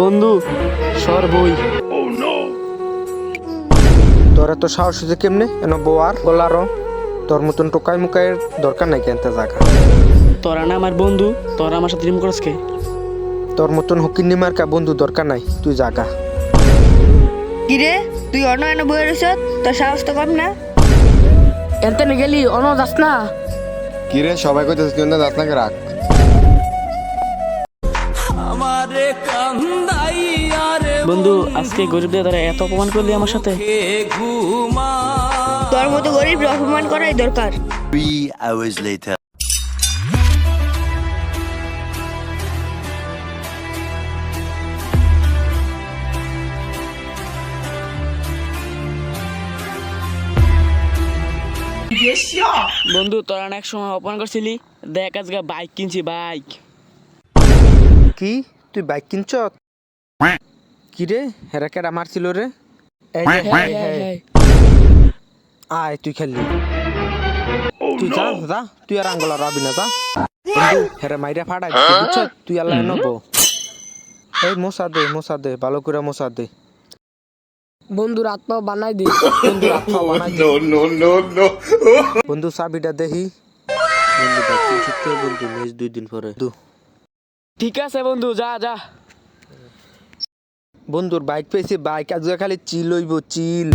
বন্ধু সর বই। তোরা তো সাহস হচ্ছে কেমনে? এন বোয়ার বলারও তোর মতন টোকাই মুকাইয়ের দরকার নাই কেনতে জায়গা তোরা না আমার বন্ধু তোরা আমার সাথে প্রেম করস কে? তোর মতন হকিন্নি মার্কা বন্ধু দরকার নাই তুই জাগা। কিরে তুই অন্য এনে বয়ে রইছ? তোর সাহস তো কম না? এনতে গেলি অন যাস না। কিরে সবাই কইতেছে তুই না দাঁত নাকে রাখ বন্ধু আজকে গরিবদের দ্বারা এত অপমান করলি আমার সাথে? তোর মতো গরিব অপমান করাই দরকার। Three hours later. বন্ধু তোরা অনেক সময় অপমান করছিলি? দেখ আজকে বাইক কিনছি বাইক কি? তুই বাইক কিনছ? কি রে হেরা কেরা মারছিল রে? হ্যাঁ, হ্যাঁ, হ্যাঁ। আয় তুই খেললি। তুই যা যা। তুই আর আঙ্গলা রাবি না যা। হেরা মাইরা দিছে, বুঝছ? তুই আল্লাহ নব। এই মশা দে মশা দে ভালো করে মশা দে। বন্ধু আত্মা বানাই দি। বন্ধু রাত খাওয়া বানাই দে। বন্ধু চাবিটা দেখি বন্ধু শিখতে বন্ধু নেক্সট দুই দিন পরে। দু ঠিক আছে বন্ধু যা যা। বন্ধুর বাইক পেয়েছি বাইক আজকে খালি চিল হইব চিল।